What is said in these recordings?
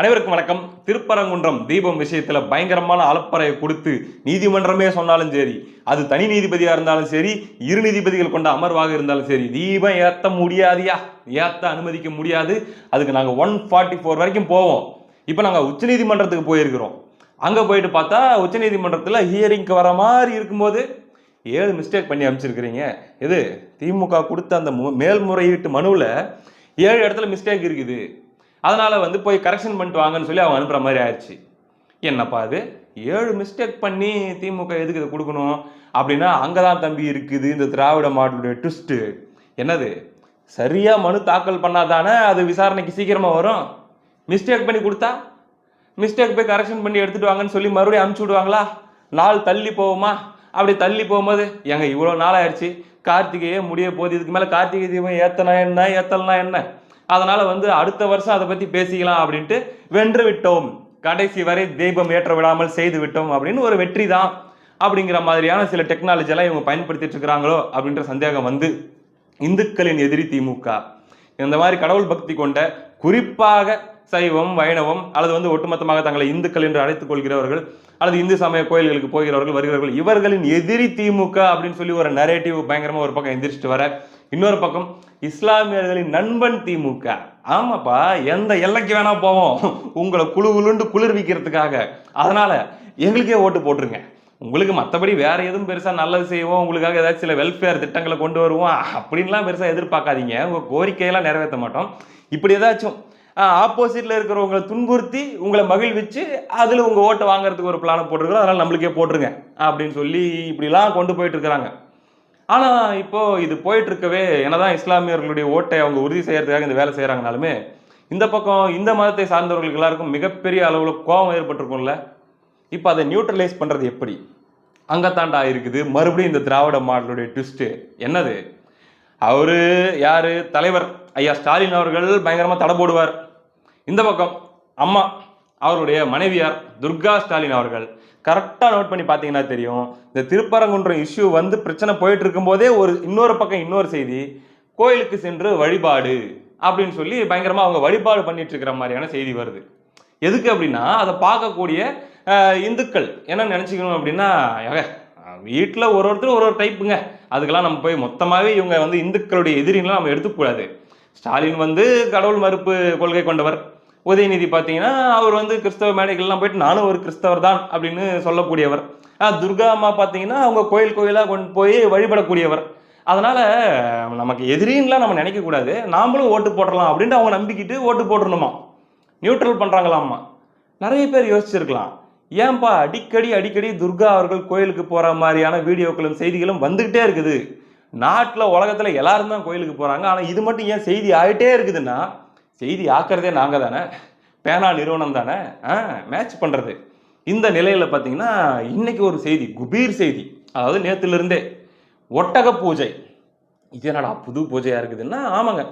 அனைவருக்கும் வணக்கம். திருப்பரங்குன்றம் தீபம் விஷயத்துல பயங்கரமான அலப்பறையை கொடுத்து நீதிமன்றமே சொன்னாலும் சரி அது தனி நீதிபதியா இருந்தாலும் சரி இரு நீதிபதிகள் கொண்ட அமர்வாக இருந்தாலும் சரி தீபம் ஏத்த முடியாதியா? ஏத்த அனுமதிக்க முடியாது. அதுக்கு நாங்க ஒன் ஃபார்ட்டி ஃபோர் வரைக்கும் போவோம். இப்போ நாங்கள் உச்சநீதிமன்றத்துக்கு போயிருக்கிறோம். அங்கே போயிட்டு பார்த்தா உச்சநீதிமன்றத்தில் ஹியரிங்க்கு வர மாதிரி இருக்கும்போது ஏழு மிஸ்டேக் பண்ணி அமைச்சிருக்கிறீங்க இது திமுக கொடுத்த அந்த மு- மேல்முறையீட்டு மனுவில் ஏழு இடத்துல மிஸ்டேக் இருக்குது. அதனால் வந்து போய் கரெக்ஷன் பண்ணிட்டு வாங்கன்னு சொல்லி அவங்க அனுப்புகிற மாதிரி ஆயிடுச்சு. என்னப்பா அது ஏழு மிஸ்டேக் பண்ணி திமுக எதுக்கு இதை கொடுக்கணும்? அப்படின்னா அங்கே தான் தம்பி இருக்குது இந்த திராவிட மாடலுடைய ட்விஸ்ட்டு என்னது? சரியாக மனு தாக்கல் பண்ணாதானே அது விசாரணைக்கு சீக்கிரமாக வரும்? மிஸ்டேக் பண்ணி கொடுத்தா? மிஸ்டேக் போய் கரெக்ஷன் பண்ணி எடுத்துட்டு வாங்கன்னு சொல்லி மறுபடியும் அனுப்பிச்சி விடுவாங்களா? நாள் தள்ளி போகுமா? அப்படி தள்ளி போகும்போது ஏங்க இவ்வளோ நாள் ஆயிடுச்சு கார்த்திகையே முடிய போகுது. இதுக்கு மேலே கார்த்திகை தீபம் ஏத்தனா என்ன? ஏத்தலனா என்ன? அதனால வந்து அடுத்த வருஷம் அதை பத்தி பேசிக்கலாம் அப்படின்ட்டு வென்று விட்டோம். கடைசி வரை தீபம் ஏற்ற விடாமல் செய்து விட்டோம் அப்படின்னு ஒரு வெற்றி தான். அப்படிங்கிற மாதிரியான சில டெக்னாலஜி எல்லாம் இவங்க பயன்படுத்திட்டு இருக்கிறாங்களோ அப்படின்ற சந்தேகம் வந்து இந்துக்களின் எதிரி திமுக. இந்த மாதிரி கடவுள் பக்தி கொண்ட குறிப்பாக சைவம் வைணவம் அல்லது வந்து ஒட்டுமொத்தமாக தங்களை இந்துக்கள் என்று அழைத்துக் கொள்கிறவர்கள் அல்லது இந்து சமய கோயில்களுக்கு போகிறவர்கள் வருகிறவர்கள் இவர்களின் எதிரி திமுக அப்படின்னு சொல்லி ஒரு நரேட்டிவ் பயங்கரமா ஒரு பக்கம் எந்திரிச்சிட்டு வர இன்னொரு பக்கம் இஸ்லாமியர்களின் நண்பன் திமுக. ஆமாப்பா எந்த எல்லைக்கு வேணா போவோம். உங்களை குழு உளுண்டு குளிர்விக்கிறதுக்காக. அதனால எங்களுக்கே ஓட்டு போட்டுருங்க. உங்களுக்கு மற்றபடி வேற எதுவும் பெருசா நல்லது செய்வோம். உங்களுக்காக ஏதாச்சும் சில வெல்ஃபேர் திட்டங்களை கொண்டு வருவோம். அப்படின்லாம் பெருசா எதிர்பார்க்காதீங்க. உங்க கோரிக்கையெல்லாம் நிறைவேற்ற மாட்டோம். இப்படி ஏதாச்சும் ஆப்போசிட்ல இருக்கிறவங்களை துன்புறுத்தி உங்களை மகிழ்விச்சு அதுல உங்க ஓட்டை வாங்குறதுக்கு ஒரு பிளானை போட்டிருக்கிறோம். அதனால நம்மளுக்கே போட்டுருங்க. அப்படின்னு சொல்லி இப்படிலாம் கொண்டு போயிட்டு இருக்கிறாங்க. ஆனா இப்போ இது போயிட்டு இருக்கவே என்னதான் இஸ்லாமியர்களுடைய ஓட்டை அவங்க உறுதி செய்யறதுக்காக இந்த வேலை செய்யறாங்கனாலுமே இந்த பக்கம் இந்த மதத்தை சார்ந்தவர்களுக்கு எல்லாருக்கும் மிகப்பெரிய அளவுல கோபம் ஏற்பட்டிருக்கும்ல. இப்போ அதை நியூட்ரலைஸ் பண்றது எப்படி? அங்கத்தாண்டா இருக்குது. மறுபடியும் இந்த திராவிட மாடலுடைய ட்விஸ்ட்டு என்னது? அவரு யாரு? தலைவர் ஐயா ஸ்டாலின் அவர்கள் பயங்கரமா தடை போடுவார். இந்த பக்கம் அம்மா அவருடைய மனைவியார் துர்கா ஸ்டாலின் அவர்கள். கரெக்டாக நோட் பண்ணி பார்த்தீங்கன்னா தெரியும். இந்த திருப்பரங்குன்றம் இஷ்யூ வந்து பிரச்சனை போயிட்டு இருக்கும்போதே ஒரு இன்னொரு பக்கம் இன்னொரு செய்தி கோயிலுக்கு சென்று வழிபாடு அப்படின்னு சொல்லி பயங்கரமாக அவங்க வழிபாடு பண்ணிட்டு இருக்கிற மாதிரியான செய்தி வருது. எதுக்கு அப்படின்னா அதை பார்க்கக்கூடிய இந்துக்கள் என்ன நினச்சிக்கணும் அப்படின்னா வீட்டில் ஒரு ஒருத்தர் ஒரு ஒரு டைப்புங்க அதுக்கெல்லாம் நம்ம போய் மொத்தமாகவே இவங்க வந்து இந்துக்களுடைய எதிரின்லாம் நம்ம எடுத்துக்கூடாது ஸ்டாலின் வந்து கடவுள் மறுப்பு கொள்கை கொண்டவர். உதயநிதி பார்த்தீங்கன்னா அவர் வந்து கிறிஸ்தவ மேடைகள்லாம் போயிட்டு நானும் ஒரு கிறிஸ்தவர் தான் அப்படின்னு சொல்லக்கூடியவர். துர்கா அம்மா பார்த்தீங்கன்னா அவங்க கோயில் கோயிலாக கொண்டு போய் வழிபடக்கூடியவர். அதனால் நமக்கு எதிரின்லாம் நம்ம நினைக்கக்கூடாது நாமளும் ஓட்டு போடலாம் அப்படின்ட்டு அவங்க நம்பிக்கிட்டு ஓட்டு போட்டுருணுமா நியூட்ரல் பண்ணுறாங்களாம்மா நிறைய பேர் யோசிச்சிருக்கலாம். ஏன்பா அடிக்கடி அடிக்கடி துர்கா அவர்கள் கோயிலுக்கு போகிற மாதிரியான வீடியோக்களும் செய்திகளும் வந்துக்கிட்டே இருக்குது. நாட்டில் உலகத்தில் எல்லாரும் தான் கோயிலுக்கு போகிறாங்க ஆனால் இது மட்டும் ஏன் செய்தி ஆகிட்டே இருக்குதுன்னா செய்தி ஆக்கிறதே நாங்கள் தானே? பேனா நிறுவனம் தானே? ஆ மேட்ச் பண்ணுறது இந்த நிலையில் பார்த்தீங்கன்னா இன்னைக்கு ஒரு செய்தி குபீர் செய்தி. அதாவது நேற்றுலேருந்தே ஒட்டக பூஜை. இது என்னடா புது பூஜையாக இருக்குதுன்னா ஆமாங்க.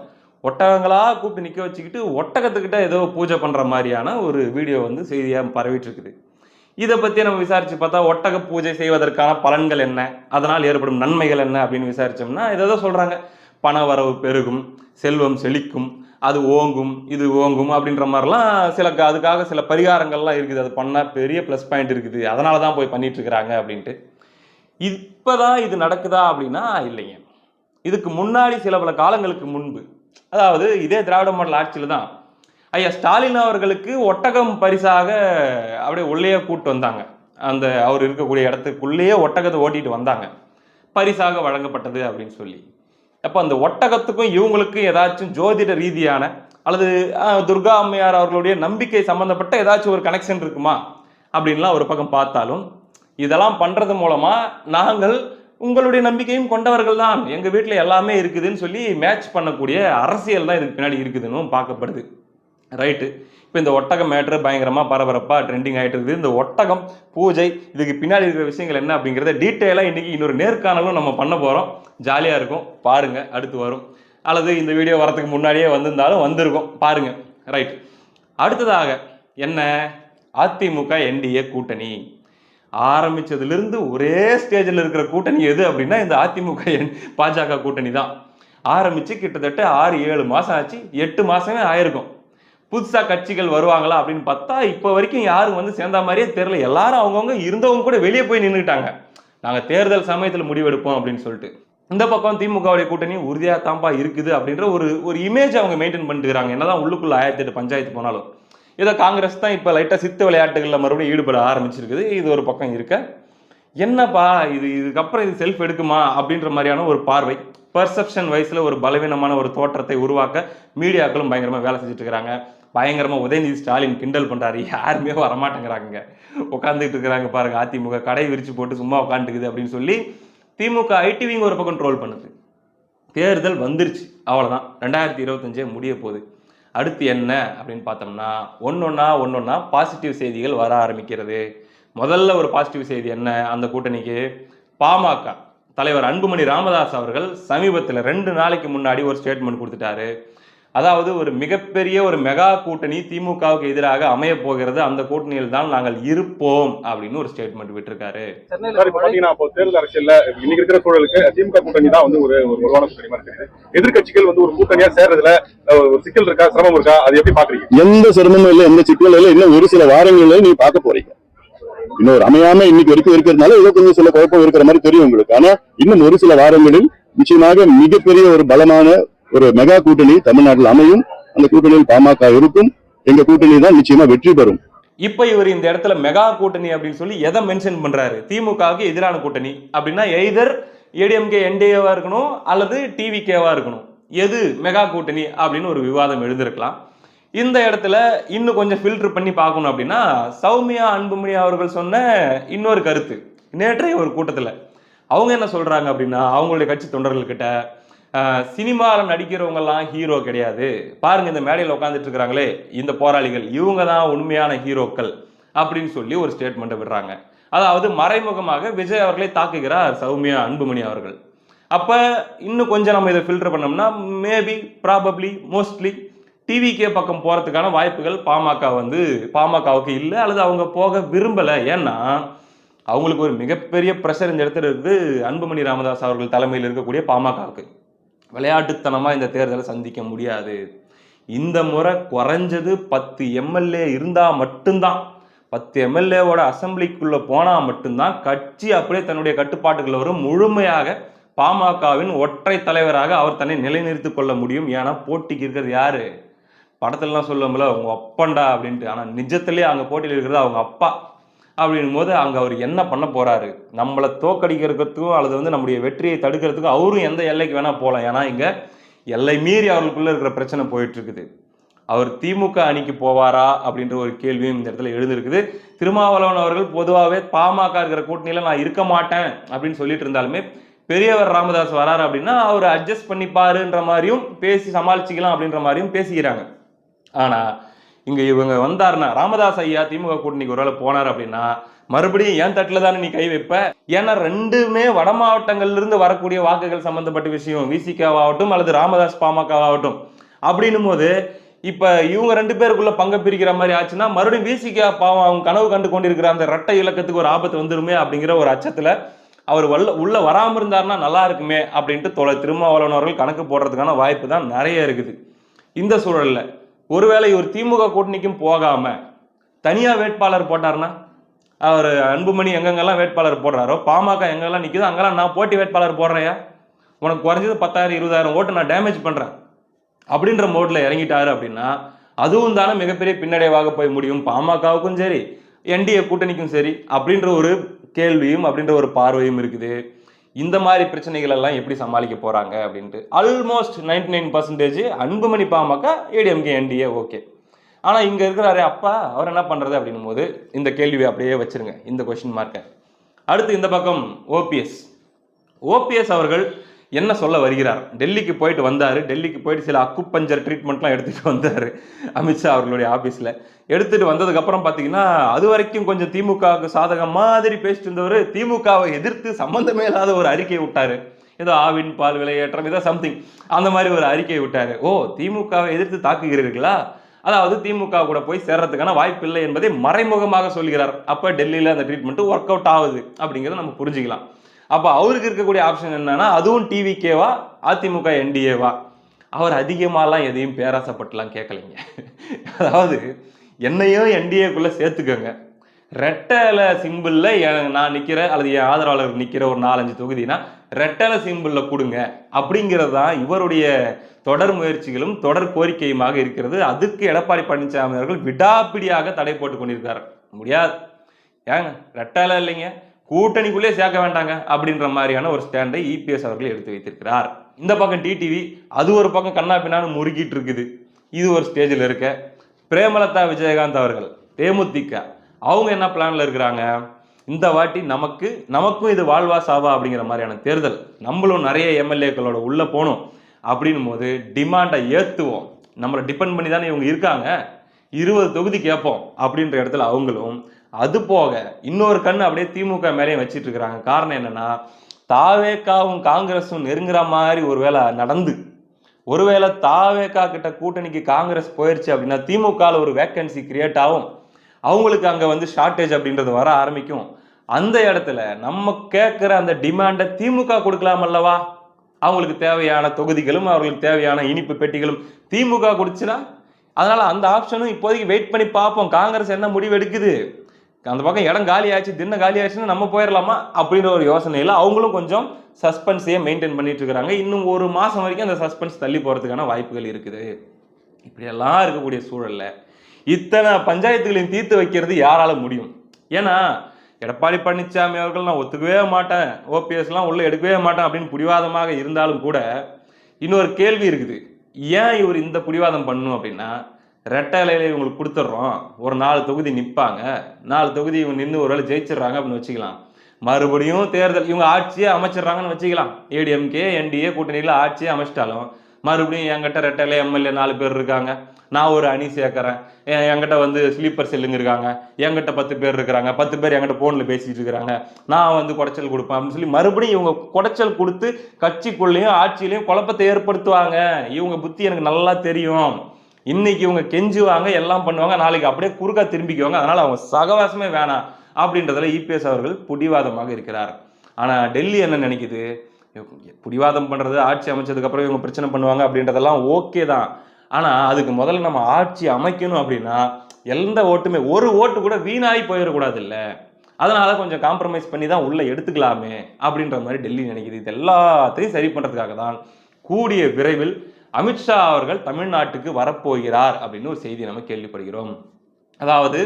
ஒட்டகங்களாக கூப்பிட்டு நிற்க வச்சுக்கிட்டு ஒட்டகத்துக்கிட்ட ஏதோ பூஜை பண்ணுற மாதிரியான ஒரு வீடியோ வந்து செய்தியாக பரவிட்டு இருக்குது இதை பற்றி நம்ம விசாரித்து பார்த்தா ஒட்டக பூஜை செய்வதற்கான பலன்கள் என்ன? அதனால் ஏற்படும் நன்மைகள் என்ன? அப்படின்னு விசாரிச்சோம்னா இதை சொல்கிறாங்க பண வரவு பெருகும் செல்வம் செழிக்கும் அது ஓங்கும் இது ஓங்கும் அப்படின்ற மாதிரிலாம் சில க- அதுக்காக சில பரிகாரங்கள்லாம் இருக்குது. அது பண்ணால் பெரிய ப்ளஸ் பாயிண்ட் இருக்குது. அதனால தான் போய் பண்ணிகிட்ருக்குறாங்க அப்படின்ட்டு. இப்போ தான் இது நடக்குதா அப்படின்னா இல்லைங்க. இதுக்கு முன்னாடி சில பல காலங்களுக்கு முன்பு அதாவது இதே திராவிட மாடல் ஆட்சியில் தான் ஐயா ஸ்டாலின் அவர்களுக்கு ஒட்டகம் பரிசாக அப்படியே உள்ளேயே கூப்பிட்டு வந்தாங்க. அந்த அவர் இருக்கக்கூடிய இடத்துக்குள்ளேயே ஒட்டகத்தை ஓட்டிகிட்டு வந்தாங்க. பரிசாக வழங்கப்பட்டது அப்படின்னு சொல்லி. அப்போ அந்த ஒட்டகத்துக்கும் இவங்களுக்கும் ஏதாச்சும் ஜோதிட ரீதியான அல்லது துர்கா அம்மையார் அவர்களுடைய நம்பிக்கை சம்மந்தப்பட்ட ஏதாச்சும் ஒரு கனெக்ஷன் இருக்குமா? அப்படின்லாம் ஒரு பக்கம் பார்த்தாலும் இதெல்லாம் பண்ணுறது மூலமாக நாங்கள் உங்களுடைய நம்பிக்கையும் கொண்டவர்கள் தான். எங்கள் வீட்டில் எல்லாமே இருக்குதுன்னு சொல்லி மேட்ச் பண்ணக்கூடிய அரசியல் தான் இதுக்கு பின்னாடி இருக்குதுன்னு பார்க்கப்படுது. ரைட்டு இப்போ இந்த ஒட்டகம் மேட்ரு பயங்கரமாக பரபரப்பாக ட்ரெண்டிங் ஆகிட்டு இருக்குது. இந்த ஒட்டகம் பூஜை இதுக்கு பின்னாடி இருக்கிற விஷயங்கள் என்ன அப்படிங்கிறத டீட்டெயிலாக இன்றைக்கி இன்னொரு நேர்காணலும் நம்ம பண்ண போகிறோம் ஜாலியாக இருக்கும். பாருங்கள் அடுத்து வரும். அல்லது இந்த வீடியோ வரதுக்கு முன்னாடியே வந்திருந்தாலும் வந்திருக்கும். பாருங்க. ரைட் அடுத்ததாக என்ன? அதிமுக என்டிஏ கூட்டணி. ஆரம்பித்ததுலேருந்து ஒரே ஸ்டேஜில் இருக்கிற கூட்டணி எது அப்படின்னா இந்த அதிமுக என் பாஜக கூட்டணி தான். ஆரம்பித்து கிட்டத்தட்ட ஆறு ஏழு மாதம் ஆச்சு. எட்டு மாதமே ஆயிருக்கும். புதுசாக கட்சிகள் வருவாங்களா அப்படின்னு பார்த்தா இப்போ வரைக்கும் யாரும் வந்து சேர்ந்த மாதிரியே தெரில எல்லாரும் அவங்கவுங்க இருந்தவங்க கூட வெளியே போய் நின்றுட்டாங்க நாங்கள் தேர்தல் சமயத்தில் முடிவெடுப்போம் அப்படின்னு சொல்லிட்டு. இந்த பக்கம் திமுகவுடைய கூட்டணி உறுதியாக தாம்பா இருக்குது அப்படின்ற ஒரு ஒரு இமேஜ் அவங்க மெயின்டைன் பண்ணிட்டுருக்காங்க. என்னதான் உள்ளுக்குள்ள ஆயிரத்தி எட்டு பஞ்சாயத்து போனாலும். இதை காங்கிரஸ் தான் இப்போ லைட்டாக சித்து விளையாட்டுகளில் மறுபடியும் ஈடுபட ஆரம்பிச்சிருக்குது. இது ஒரு பக்கம் இருக்க. என்னப்பா இது இதுக்கப்புறம் இது செல்ஃப் எடுக்குமா? அப்படின்ற மாதிரியான ஒரு பார்வை. பர்செப்ஷன் வயசில் ஒரு பலவீனமான ஒரு தோற்றத்தை உருவாக்க மீடியாக்களும் பயங்கரமாக வேலை செஞ்சுட்டு இருக்கிறாங்க. பயங்கரமாக உதயநிதி ஸ்டாலின் கிண்டல் பண்ணுறாரு யாருமே வரமாட்டேங்கிறாங்க உட்காந்துக்கிட்டு இருக்கிறாங்க பாருங்கள் அதிமுக கடை விரித்து போட்டு சும்மா உட்காந்துக்குது அப்படின்னு சொல்லி திமுக ஐடிவிங்க ஒரு பக்கம் ட்ரோல் பண்ணுது. தேர்தல் வந்துருச்சு. அவ்வளோதான் ரெண்டாயிரத்தி இருபத்தஞ்சே முடிய போகுது. அடுத்து என்ன அப்படின்னு பார்த்தோம்னா ஒன்று ஒன்றா ஒன்று ஒன்றா பாசிட்டிவ் செய்திகள் வர ஆரம்பிக்கிறது. முதல்ல ஒரு பாசிட்டிவ் செய்தி என்ன? அந்த கூட்டணிக்கு பாமக தலைவர் அன்புமணி ராமதாஸ் அவர்கள் சமீபத்தில் ரெண்டு நாளைக்கு முன்னாடி ஒரு ஸ்டேட்மெண்ட் கொடுத்துட்டாரு. அதாவது ஒரு மிகப்பெரிய ஒரு மெகா கூட்டணி திமுகவுக்கு எதிராக அமைய போகிறது. அந்த கூட்டணியில் தான் நாங்கள் இருப்போம் அப்படின்னு ஒரு ஸ்டேட்மெண்ட் விட்டிருக்காரு. தேர்தல் அரசியல்ல இன்னைக்கு இருக்கிற சூழலுக்கு திமுக கூட்டணி தான் வந்து ஒரு ஒரு வலுவான கூட்டணி இருக்குது. எதிர்க்கட்சிகள் வந்து ஒரு கூட்டணியா சேர்றதுல ஒரு சிக்கல் இருக்கா? சிரமம் இருக்கா? அது எப்படி பாக்குறீங்க? எந்த சிரமமும் இல்லை எந்த சிக்கலும் இல்லை. இன்னும் ஒரு சில வாரங்கள்ல நீ பார்க்க போறீங்க. இன்னொரு அமையாம இன்னைக்கு வரைக்கும் இருக்கிறதுனால ஏதோ கொஞ்சம் சில குழப்பம் இருக்கிற மாதிரி தெரியும் உங்களுக்கு. ஆனா இன்னும் ஒரு சில வாரங்களில் நிச்சயமாக மிகப்பெரிய ஒரு பலமான ஒரு மெகா கூட்டணி தமிழ்நாட்டில் அமையும். அந்த கூட்டணியில் பாமக இருக்கும். எங்க கூட்டணி தான் நிச்சயமா வெற்றி பெறும். இப்ப இவர் இந்த இடத்துல மெகா கூட்டணி அப்படின்னு சொல்லி எதை மென்ஷன் பண்றாரு? திமுகவுக்கு எதிரான கூட்டணி. அப்படின்னா எய்தர் ஏடிஎம்கே என்டிஏவா இருக்கணும் அல்லது டிவிகேவா இருக்கணும். எது மெகா கூட்டணி அப்படின்னு ஒரு விவாதம் எழுந்திருக்கலாம் இந்த இடத்துல இன்னும் கொஞ்சம் ஃபில்டர் பண்ணி பார்க்கணும் அப்படின்னா சௌமியா அன்புமணி அவர்கள் சொன்ன இன்னொரு கருத்து. நேற்றைய ஒரு கூட்டத்தில். அவங்க என்ன சொல்கிறாங்க அப்படின்னா அவங்களுடைய கட்சி தொண்டர்கள்கிட்ட சினிமாவில் நடிக்கிறவங்கெல்லாம் ஹீரோ கிடையாது. பாருங்க இந்த மேடையில் உட்காந்துட்டு இருக்கிறாங்களே இந்த போராளிகள். இவங்க தான் உண்மையான ஹீரோக்கள் அப்படின்னு சொல்லி ஒரு ஸ்டேட்மெண்ட்டை விடுறாங்க. அதாவது மறைமுகமாக விஜய் அவர்களை தாக்குகிறார் சௌமியா அன்புமணி அவர்கள். அப்போ இன்னும் கொஞ்சம் நம்ம இதை ஃபில்டர் பண்ணோம்னா மேபி ப்ராபப்ளி மோஸ்ட்லி டிவிகே பக்கம் போகிறதுக்கான வாய்ப்புகள் பாமக வந்து பாமகவுக்கு இல்லை அல்லது அவங்க போக விரும்பலை. ஏன்னா அவங்களுக்கு ஒரு மிகப்பெரிய ப்ரெஷர் இந்த இடத்துல இருந்து அன்புமணி ராமதாஸ் அவர்கள் தலைமையில் இருக்கக்கூடிய பாமகவுக்கு. விளையாட்டுத்தனமாக இந்த தேர்தலை சந்திக்க முடியாது. இந்த முறை குறைஞ்சது பத்து எம்எல்ஏ இருந்தால் மட்டும்தான். பத்து எம்எல்ஏவோட அசம்பிளிக்குள்ளே போனால் மட்டும்தான் கட்சி அப்படியே தன்னுடைய கட்டுப்பாட்டுக்குள்ள வரும். முழுமையாக பாமகவின் ஒற்றை தலைவராக அவர் தன்னை நிலைநிறுத்திக் கொள்ள முடியும். ஏன்னா போட்டிக்கு இருக்கிறது யாரு? படத்துலலாம் சொல்லுவோம்ல அவங்க அப்பண்டா அப்படின்ட்டு. ஆனால் நிஜத்துலேயே அங்கே போட்டியில் இருக்கிறது அவங்க அப்பா அப்படின்னும் போது அங்கே அவர் என்ன பண்ண போகிறாரு நம்மளை தோக்கடிக்கிறதுக்கும் அல்லது வந்து நம்முடைய வெற்றியை தடுக்கிறதுக்கும் அவரும் எந்த எல்லைக்கு வேணால் போகலாம் ஏன்னா இங்கே எல்லை மீறி அவர்களுக்குள்ளே இருக்கிற பிரச்சனை போயிட்டுருக்குது. அவர் திமுக அணிக்கு போவாரா? அப்படின்ற ஒரு கேள்வியும் இந்த இடத்துல எழுந்திருக்குது. திருமாவளவன் அவர்கள் பொதுவாகவே பாமக இருக்கிற கூட்டணியில் நான் இருக்க மாட்டேன் அப்படின்னு சொல்லிட்டு இருந்தாலுமே பெரியவர் ராமதாஸ் வராரு அப்படின்னா அவர் அட்ஜஸ்ட் பண்ணிப்பாருன்ற மாதிரியும் பேசி சமாளிச்சிக்கலாம் அப்படின்ற மாதிரியும் பேசிக்கிறாங்க. ஆனா இங்கே இவங்க வந்தாருன்னா ராமதாஸ் ஐயா திமுக கூட்டணிக்கு ஒருவேளை போனார் அப்படின்னா மறுபடியும் ஏன் தட்டில் தானே நீ கை வைப்ப? ஏன்னா ரெண்டுமே வட மாவட்டங்கள்லேருந்து வரக்கூடிய வாக்குகள் சம்மந்தப்பட்ட விஷயம். விசிகாவாகட்டும் அல்லது ராமதாஸ் பாமகவாகட்டும். அப்படின்னும் போது இப்போ இவங்க ரெண்டு பேருக்குள்ள பங்கு பிரிக்கிற மாதிரி ஆச்சுன்னா மறுபடியும் விசிகா பாவம் அவங்க கனவு கண்டு கொண்டிருக்கிற அந்த ரெட்டை இலக்கத்துக்கு ஒரு ஆபத்து வந்துருமே அப்படிங்கிற ஒரு அச்சத்தில் அவர் வல்ல உள்ள வராமல் இருந்தாருன்னா நல்லா இருக்குமே அப்படின்ட்டு தொலை திருமாவளவன் அவர்கள் கணக்கு போடுறதுக்கான வாய்ப்பு தான் நிறைய இருக்குது. இந்த சூழலில் ஒருவேளை இவர் திமுக கூட்டணிக்கும் போகாமல் தனியாக வேட்பாளர் போட்டாருன்னா அவர் அன்புமணி எங்கெங்கெல்லாம் வேட்பாளர் போடுறாரோ பாமக எங்கெல்லாம் நிக்குதோ அங்கெல்லாம் நான் போட்டி வேட்பாளர் போடுறையா உனக்கு குறைஞ்சது பத்தாயிரம் இருபதாயிரம் ஓட்டு நான் டேமேஜ் பண்ணுறேன் அப்படின்ற மோட்டில் இறங்கிட்டாரு அப்படின்னா அதுவும் தானே மிகப்பெரிய பின்னடைவாக போய் முடியும். பாமகவுக்கும் சரி என்டிஏ கூட்டணிக்கும் சரி அப்படின்ற ஒரு கேள்வியும் அப்படின்ற ஒரு பார்வையும் இருக்குது. இந்த மாதிரி பிரச்சனைகள் எல்லாம் எப்படி சமாளிக்க போகிறாங்க அப்படின்ட்டு almost ninety nine percentage Anbumani PMK ADMK NDA okay ஆனால் இங்கே இருக்கிறாரே அப்பா அவர் என்ன பண்ணுறது அப்படின்னும் போது இந்த கேள்வியை அப்படியே வச்சிருங்க இந்த கொஸ்டின் மார்க்கை அடுத்து இந்த பக்கம் ஓபிஎஸ் ஓபிஎஸ் அவர்கள் என்ன சொல்ல வருகிறார்? டெல்லிக்கு போயிட்டு வந்தார். டெல்லிக்கு போயிட்டு சில அக்குப்பஞ்சர் ட்ரீட்மெண்ட்லாம் எடுத்துகிட்டு வந்தார் அமித்ஷா அவர்களுடைய ஆஃபீஸில் எடுத்துகிட்டு வந்ததுக்கப்புறம் பார்த்தீங்கன்னா அது வரைக்கும் கொஞ்சம் திமுகவுக்கு சாதகம் மாதிரி பேசிட்டு இருந்தவர் திமுகவை எதிர்த்து சம்மந்தமே இல்லாத ஒரு அறிக்கையை விட்டார். ஏதோ ஆவின் பால் விலையேற்றம் ஏதோ சம்திங் அந்த மாதிரி ஒரு அறிக்கையை விட்டார். ஓ திமுகவை எதிர்த்து தாக்குகிறீர்களா? அதாவது திமுக கூட போய் சேர்றதுக்கான வாய்ப்பு இல்லை என்பதை மறைமுகமாக சொல்கிறார். அப்போ டெல்லியில் அந்த ட்ரீட்மெண்ட் ஒர்க் அவுட் ஆகுது அப்படிங்கிறத நம்ம புரிஞ்சுக்கலாம். அப்போ அவருக்கு இருக்கக்கூடிய ஆப்ஷன் என்னன்னா அதுவும் டிவிகேவா அதிமுக என்டிஏவா அவர் அதிகமாகலாம் எதையும் பேராசைப்பட்டுலாம் கேட்கலைங்க அதாவது என்னையும் என்டிஏக்குள்ளே சேர்த்துக்கோங்க. ரெட்டலை சிம்பிளில் நான் நிற்கிற அல்லது என் ஆதரவாளர் நிற்கிற ஒரு நாலஞ்சு தொகுதினா ரெட்டலை சிம்பிளில் கொடுங்க. அப்படிங்கிறது தான் இவருடைய தொடர் முயற்சிகளும் தொடர் கோரிக்கையுமாக இருக்கிறது. அதுக்கு எடப்பாடி பழனிசாமி அவர்கள் விடாப்பிடியாக தடை போட்டு கொண்டிருக்கார். முடியாது. ஏங்க ரெட்டலை இல்லைங்க. கூட்டணிக்குள்ளே சேர்க்க வேண்டாங்க அப்படின்ற மாதிரியான ஒரு ஸ்டாண்டை இபிஎஸ் அவர்கள் எடுத்து வைத்திருக்கிறார். இந்த பக்கம் டிடிவி அது ஒரு பக்கம் கண்ணா பின்னான்னு முறுக்கிட்டு இருக்குது. இது ஒரு ஸ்டேஜில் இருக்க. பிரேமலதா விஜயகாந்த் அவர்கள் தேமுதிக அவங்க என்ன பிளான்ல இருக்கிறாங்க? இந்த வாட்டி நமக்கு நமக்கும் இது வாழ்வா சாவா அப்படிங்கிற மாதிரியான தேர்தல். நம்மளும் நிறைய எம்எல்ஏக்களோட உள்ள போகணும் அப்படின்னும் போது டிமாண்டை ஏற்றுவோம் நம்மளை டிபெண்ட் பண்ணி தானே இவங்க இருக்காங்க. இருபது தொகுதி கேட்போம் அப்படின்ற இடத்துல அவங்களும் அது போக இன்னொரு கண்ணு அப்படியே திமுக மேலேயும் வச்சிட்டு இருக்கிறாங்க. காரணம் என்னன்னா தாவேக்காவும் காங்கிரஸும் நெருங்குற மாதிரி ஒருவேளை நடந்து ஒருவேளை தாவேக்கா கிட்ட கூட்டணிக்கு காங்கிரஸ் போயிடுச்சு அப்படின்னா திமுகவில் ஒரு வேக்கன்சி கிரியேட் ஆகும். அவங்களுக்கு அங்கே வந்து ஷார்ட்டேஜ் அப்படின்றது வர ஆரம்பிக்கும். அந்த இடத்துல நம்ம கேட்குற அந்த டிமாண்டை திமுக கொடுக்கலாம் அல்லவா? அவங்களுக்கு தேவையான தொகுதிகளும் அவர்களுக்கு தேவையான இனிப்பு பெட்டிகளும் திமுக கொடுச்சுன்னா அதனால் அந்த ஆப்ஷனும் இப்போதைக்கு வெயிட் பண்ணி பார்ப்போம். காங்கிரஸ் என்ன முடிவு எடுக்குது? அந்த பக்கம் இடம் காலி ஆச்சு தின்ன காலி ஆச்சுன்னா நம்ம போயிடலாமா அப்படின்ற ஒரு யோசனையில் அவங்களும் கொஞ்சம் சஸ்பென்ஸையே மெயின்டைன் பண்ணிட்டு இருக்கிறாங்க. இன்னும் ஒரு மாதம் வரைக்கும் அந்த சஸ்பென்ஸ் தள்ளி போகிறதுக்கான வாய்ப்புகள் இருக்குது. இப்படியெல்லாம் இருக்கக்கூடிய சூழல்ல இத்தனை பஞ்சாயத்துகளையும் தீர்த்து வைக்கிறது யாரால முடியும்? ஏன்னா எடப்பாடி பழனிசாமி அவர்கள் நான் ஒத்துக்கவே மாட்டேன். ஓபிஎஸ்லாம் உள்ளே எடுக்கவே மாட்டேன் அப்படின்னு பிடிவாதமாக இருந்தாலும் கூட இன்னொரு கேள்வி இருக்குது. ஏன் இவர் இந்த பிடிவாதம் பண்ணணும் அப்படின்னா ரெட்டை இலையில இவங்களுக்கு கொடுத்துட்றோம். ஒரு நாலு தொகுதி நிற்பாங்க நாலு தொகுதி இவங்க நின்று ஒரு வேலை ஜெயிச்சிடுறாங்க அப்படின்னு வச்சுக்கலாம். மறுபடியும் தேர்தல் இவங்க ஆட்சியே அமைச்சிடுறாங்கன்னு வச்சுக்கலாம். ஏடிஎம்கே என்டிஏ கூட்டணியில் ஆட்சியே அமைச்சிட்டாலும் மறுபடியும் என்கிட்ட ரெட்டையில எம்எல்ஏ நாலு பேர் இருக்காங்க. நான் ஒரு அணி சேர்க்குறேன். என்கிட்ட வந்து ஸ்லீப்பர் செல்லுங்க இருக்காங்க. என்கிட்ட பத்து பேர் இருக்கிறாங்க. பத்து பேர் என்கிட்ட ஃபோனில் பேசிகிட்டு இருக்கிறாங்க. நான் வந்து குடைச்சல் கொடுப்பேன் அப்படின்னு சொல்லி மறுபடியும் இவங்க குடைச்சல் கொடுத்து கட்சிக்குள்ளேயும் ஆட்சியிலையும் குழப்பத்தை ஏற்படுத்துவாங்க. இவங்க புத்தி எனக்கு நல்லா தெரியும். இன்னைக்கு இவங்க கெஞ்சுவாங்க எல்லாம் பண்ணுவாங்க நாளைக்கு அப்படியே குறுக்கா திரும்பிக்குவாங்க. அதனால அவங்க சகவாசமே வேணாம் அப்படின்றதுல இபிஎஸ் அவர்கள் புடிவாதமாக இருக்கிறார். ஆனால் டெல்லி என்ன நினைக்குது? புடிவாதம் பண்ணுறது ஆட்சி அமைச்சதுக்கப்புறம் இவங்க பிரச்சனை பண்ணுவாங்க அப்படின்றதெல்லாம் ஓகே தான். ஆனால் அதுக்கு முதல்ல நம்ம ஆட்சி அமைக்கணும் அப்படின்னா எந்த ஓட்டுமே ஒரு ஓட்டு கூட வீணாகி போயிடக்கூடாது இல்லை அதனால கொஞ்சம் காம்ப்ரமைஸ் பண்ணி தான் உள்ளே எடுத்துக்கலாமே அப்படின்ற மாதிரி டெல்லி நினைக்குது. இது எல்லாத்தையும் சரி பண்ணுறதுக்காக தான் கூடிய விரைவில் அமித்ஷா அவர்கள் தமிழ்நாட்டுக்கு வரப்போகிறார் அப்படின்னு ஒரு செய்தி நம்ம கேள்விப்படுகிறோம். அதாவது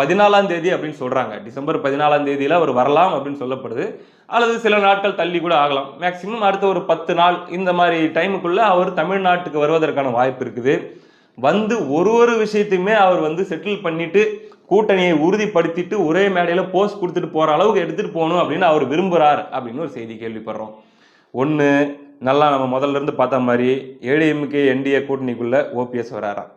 பதினாலாம் தேதி அப்படின்னு சொல்கிறாங்க டிசம்பர் பதினாலாம் தேதியில் அவர் வரலாம் அப்படின்னு சொல்லப்படுது. அல்லது சில நாட்கள் தள்ளி கூட ஆகலாம். மேக்சிமம் அடுத்த ஒரு பத்து நாள் இந்த மாதிரி டைமுக்குள்ளே அவர் தமிழ்நாட்டுக்கு வருவதற்கான வாய்ப்பு இருக்குது. வந்து ஒரு ஒரு விஷயத்தையுமே அவர் வந்து செட்டில் பண்ணிட்டு கூட்டணியை உறுதிப்படுத்திட்டு ஒரே மேடையில் போஸ்ட் கொடுத்துட்டு போகிற அளவுக்கு எடுத்துகிட்டு போகணும் அப்படின்னு அவர் விரும்புகிறார் அப்படின்னு ஒரு செய்தி கேள்விப்படுறோம். ஒன்று நல்லா நம்ம முதல்ல இருந்து பார்த்த மாதிரி ஏடிஎம்கே என்டிஏ கூட்டணிக்குள்ள ஓபிஎஸ் வராராம்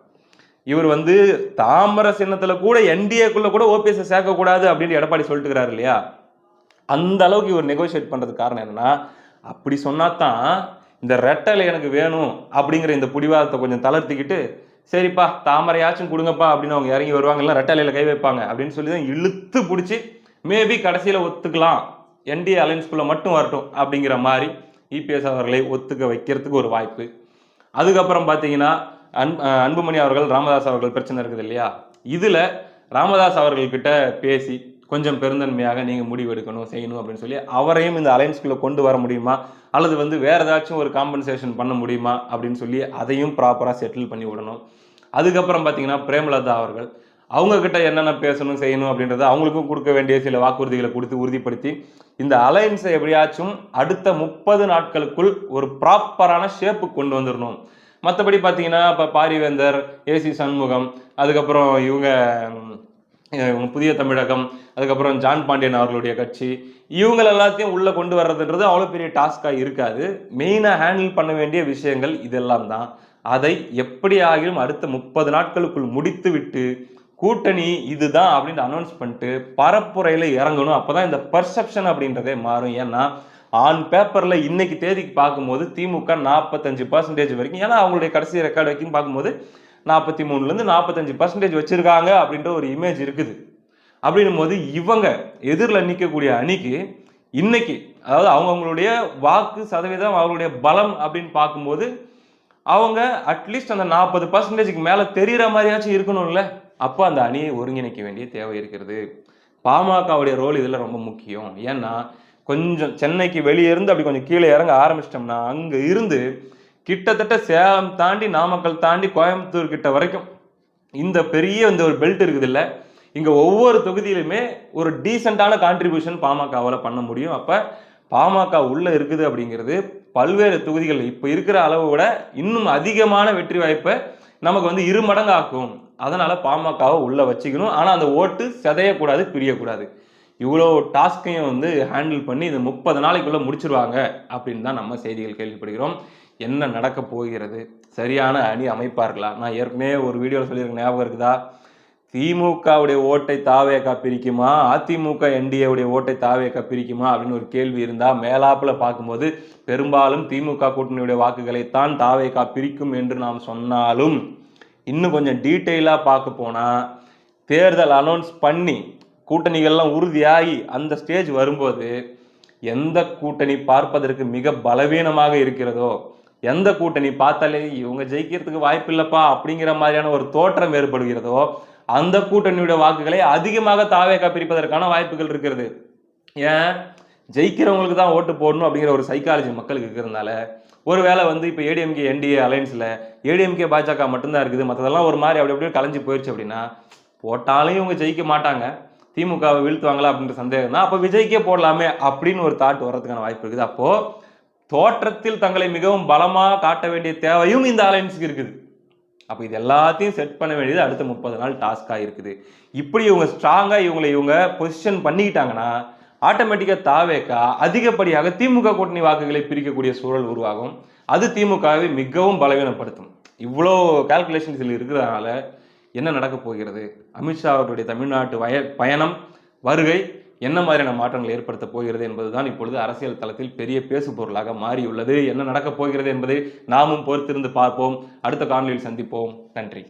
இவர் வந்து தாமர சின்னத்தில் கூட என்டிஏக்குள்ள கூட ஓபிஎஸ் சேர்க்கக்கூடாது அப்படின்னு எடப்பாடி சொல்லிட்டுக்கிறாரு இல்லையா? அந்த அளவுக்கு இவர் நெகோஷியேட் பண்ணுறதுக்கு காரணம் என்னன்னா அப்படி சொன்னாதான் இந்த ரெட்டலை எனக்கு வேணும் அப்படிங்கிற இந்த புடிவாதத்தை கொஞ்சம் தளர்த்திக்கிட்டு சரிப்பா தாமரையாச்சும் கொடுங்கப்பா அப்படின்னு அவங்க இறங்கி வருவாங்க. இல்லை கை வைப்பாங்க அப்படின்னு சொல்லி தான் இழுத்து பிடிச்சி மேபி கடைசியில் ஒத்துக்கலாம். என்டிஏ அலைன்ஸ்குள்ள மட்டும் வரட்டும் அப்படிங்கிற மாதிரி இபிஎஸ் அவர்களை ஒத்துக்க வைக்கிறதுக்கு ஒரு வாய்ப்பு. அதுக்கப்புறம் பார்த்தீங்கன்னா அன் அன்புமணி அவர்கள் ராமதாஸ் அவர்கள் பிரச்சனை இருக்குது இல்லையா? இதில் ராமதாஸ் அவர்கள்கிட்ட பேசி கொஞ்சம் பெருந்தன்மையாக நீங்கள் முடிவு எடுக்கணும் செய்யணும் அப்படின்னு சொல்லி அவரையும் இந்த அலைன்ஸ்குள்ளே கொண்டு வர முடியுமா? அல்லது வந்து வேறு ஏதாச்சும் ஒரு காம்பன்சேஷன் பண்ண முடியுமா? அப்படின்னு சொல்லி அதையும் ப்ராப்பராக செட்டில் பண்ணி விடணும். அதுக்கப்புறம் பார்த்தீங்கன்னா பிரேமலதா அவர்கள் அவங்கக்கிட்ட என்னென்ன பேசணும் செய்யணும் அப்படின்றத அவங்களுக்கும் கொடுக்க வேண்டிய சில வாக்குறுதிகளை கொடுத்து உறுதிப்படுத்தி இந்த அலைன்ஸை எப்படியாச்சும் அடுத்த முப்பது நாட்களுக்குள் ஒரு ப்ராப்பரான ஷேப்பு கொண்டு வந்துடணும் மற்றபடி பார்த்தீங்கன்னா இப்போ பாரிவேந்தர் ஏசி சண்முகம் அதுக்கப்புறம் இவங்க புதிய தமிழகம் அதுக்கப்புறம் ஜான் பாண்டியன் அவர்களுடைய கட்சி இவங்கள எல்லாத்தையும் உள்ளே கொண்டு வர்றதுன்றது அவ்வளோ பெரிய டாஸ்காக இருக்காது. மெயினாக ஹேண்டில் பண்ண வேண்டிய விஷயங்கள் இதெல்லாம் தான். அதை எப்படி ஆகியும் அடுத்த முப்பது நாட்களுக்குள் முடித்து விட்டு கூட்டணி இதுதான் அப்படின்னு அனௌன்ஸ் பண்ணிட்டு பரப்புரையில் இறங்கணும். அப்போ தான் இந்த பர்செப்ஷன் அப்படின்றதே மாறும். ஏன்னா ஆன் பேப்பரில் இன்னைக்கு தேதிக்கு பார்க்கும்போது திமுக நாற்பத்தஞ்சு பர்சன்டேஜ் வரைக்கும் ஏன்னா அவங்களுடைய கடைசி ரெக்கார்டு வரைக்கும் பார்க்கும்போது நாற்பத்தி மூணுலேருந்து நாற்பத்தஞ்சு பர்சன்டேஜ் வச்சுருக்காங்க அப்படின்ற ஒரு இமேஜ் இருக்குது. அப்படின்னும் போது இவங்க எதிரில் நிற்கக்கூடிய அணிக்கு இன்னைக்கு அதாவது அவங்கவுங்களுடைய வாக்கு சதவீதம் அவங்களுடைய பலம் அப்படின்னு பார்க்கும்போது அவங்க அட்லீஸ்ட் அந்த நாற்பது பர்சன்டேஜுக்கு மேலே தெரிகிற மாதிரியாச்சும் இருக்கணும்ல. அப்போ அந்த அணியை ஒருங்கிணைக்க வேண்டிய தேவை இருக்கிறது. பாமகவுடைய ரோல் இதில் ரொம்ப முக்கியம். ஏன்னா கொஞ்சம் சென்னைக்கு வெளியே இருந்து அப்படி கொஞ்சம் கீழே இறங்க ஆரம்பிச்சிட்டோம்னா அங்கே இருந்து கிட்டத்தட்ட சேலம் தாண்டி நாமக்கல் தாண்டி கோயம்புத்தூர் கிட்ட வரைக்கும் இந்த பெரிய இந்த ஒரு பெல்ட் இருக்குது இல்லை இங்கே ஒவ்வொரு தொகுதியிலுமே ஒரு டீசெண்டான கான்ட்ரிபியூஷன் பாமகவால் பண்ண முடியும். அப்போ பாமக உள்ளே இருக்குது அப்படிங்கிறது பல்வேறு தொகுதிகள் இப்போ இருக்கிற அளவை விட இன்னும் அதிகமான வெற்றி வாய்ப்பை நமக்கு வந்து இரு மடங்காக்கும். அதனால் பாமகவை உள்ளே வச்சுக்கணும். ஆனால் அந்த ஓட்டு சிதையக்கூடாது பிரியக்கூடாது. இவ்வளோ டாஸ்கையும் வந்து ஹேண்டில் பண்ணி இந்த முப்பது நாளைக்குள்ளே முடிச்சிருவாங்க அப்படின்னு தான் நம்ம செய்திகள் கேள்விப்படுகிறோம். என்ன நடக்க போகிறது? சரியான அணி அமைப்பார்களா? நான் ஏற்கனவே ஒரு வீடியோவில் சொல்லியிருக்கேன். ஞாபகம் இருக்குதா? திமுகவுடைய ஓட்டை தாவேக்கா பிரிக்குமா? அதிமுக என்டிஏவுடைய ஓட்டை தாவேக்கா பிரிக்குமா? அப்படின்னு ஒரு கேள்வி இருந்தால் மேலாப்பில் பார்க்கும்போது பெரும்பாலும் திமுக கூட்டணியுடைய வாக்குகளைத்தான் தாவேக்கா பிரிக்கும் என்று நாம் சொன்னாலும் இன்னும் கொஞ்சம் டீட்டெயிலாக பார்க்க போனால் தேர்தல் அனௌன்ஸ் பண்ணி கூட்டணிகள்லாம் உறுதியாகி அந்த ஸ்டேஜ் வரும்போது எந்த கூட்டணி பார்ப்பதற்கு மிக பலவீனமாக இருக்கிறதோ எந்த கூட்டணி பார்த்தாலே இவங்க ஜெயிக்கிறதுக்கு வாய்ப்பு இல்லைப்பா அப்படிங்கிற மாதிரியான ஒரு தோற்றம் ஏற்படுகிறதோ அந்த கூட்டணியோட வாக்குகளை அதிகமாக தாவேக்கா பிரிப்பதற்கான வாய்ப்புகள் இருக்கிறது. ஏன்? ஜெயிக்கிறவங்களுக்கு தான் ஓட்டு போடணும் அப்படிங்கிற ஒரு சைக்காலஜி மக்களுக்கு இருக்கிறதுனால ஒருவேளை வந்து இப்போ ஏடிஎம்கே என்டிஏ அலையன்ஸில் ஏடிஎம்கே பாஜக மட்டும்தான் இருக்குது. மற்றதெல்லாம் ஒரு மாதிரி அப்படி அப்படியே கலைஞ்சு போயிடுச்சு அப்படின்னா போட்டாலும் இவங்க ஜெயிக்க மாட்டாங்க. திமுகவை வீழ்த்துவாங்களா அப்படின்ற சந்தேகம் தான். அப்போ விஜய்க்கே போடலாமே அப்படின்னு ஒரு தாட் வர்றதுக்கான வாய்ப்பு இருக்குது. அப்போது தோற்றத்தில் தங்களை மிகவும் பலமாக காட்ட வேண்டிய தேவையும் இந்த அலையன்ஸுக்கு இருக்குது. அப்போ இது எல்லாத்தையும் செட் பண்ண வேண்டியது அடுத்த முப்பது நாள் டாஸ்காக இருக்குது. இப்படி இவங்க ஸ்ட்ராங்காக இவங்களை இவங்க பொசிஷன் பண்ணிக்கிட்டாங்கன்னா ஆட்டோமேட்டிக்காக தாவேக்கா அதிகப்படியாக திமுக கூட்டணி வாக்குகளை பிரிக்கக்கூடிய சூழல் உருவாகும். அது திமுகவை மிகவும் பலவீனப்படுத்தும். இவ்வளோ கால்குலேஷன்ஸ் இதில் இருக்கிறதுனால என்ன நடக்க போகிறது? அமித்ஷா அவருடைய தமிழ்நாட்டு வய பயணம் வருகை என்ன மாதிரியான மாற்றங்கள் ஏற்படுத்த போகிறது என்பதுதான் இப்பொழுது அரசியல் தளத்தில் பெரிய பேசு பொருளாக மாறியுள்ளது. என்ன நடக்கப் போகிறது என்பதை நாமும் பொறுத்திருந்து பார்ப்போம். அடுத்த காணொலியில் சந்திப்போம். நன்றி.